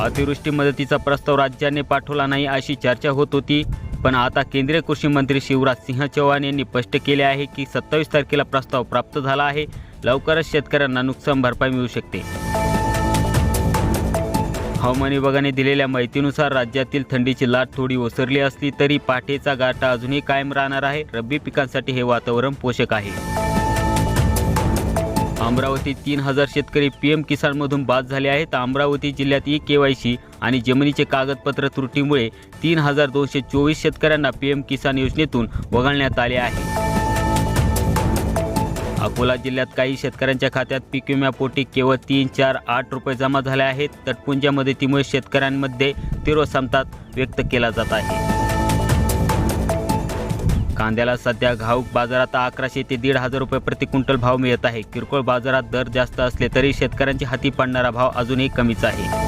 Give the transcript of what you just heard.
अतिवृष्टी मदतीचा प्रस्ताव राज्याने पाठवला नाही अशी चर्चा होत होती. पण आता केंद्रीय कृषी मंत्री शिवराज सिंह चौहान यांनी स्पष्ट केले आहे की सत्तावीस तारखेला प्रस्ताव प्राप्त झाला आहे. लवकरच शेतकऱ्यांना नुकसान भरपाई मिळू शकते. हवामान विभागाने दिलेल्या माहितीनुसार राज्यातील थंडीची लाट थोडी ओसरली असली तरी पाठीचा गाठा अजूनही कायम राहणार आहे. रब्बी पिकांसाठी हे वातावरण पोषक आहे. अमरावती तीन हजार शेतकरी पी एम किसानमधून बाद झाले आहेत. अमरावती जिल्ह्यात ई के वाय सी आणि जमिनीचे कागदपत्र त्रुटीमुळे तीन हजार दोनशे चोवीस शेतकऱ्यांना पी एम किसान योजनेतून वगळण्यात आले आहे. अकोला जिल्ह्यात काही शेतकऱ्यांच्या खात्यात पीक विम्यापोटी केवळ तीन चार आठ रुपये जमा झाले आहेत. तटपुंज्या मदतीमुळे शेतकऱ्यांमध्ये तीव्र संताप व्यक्त केला जात आहे. कांद्याला सध्या घाऊक बाजारात अकराशे ते दीड हजार रुपये प्रति क्विंटल भाव मिळत आहे. किरकोळ बाजारात दर जास्त असले तरी शेतकऱ्यांच्या हाती पडणारा भाव अजूनही कमीच आहे.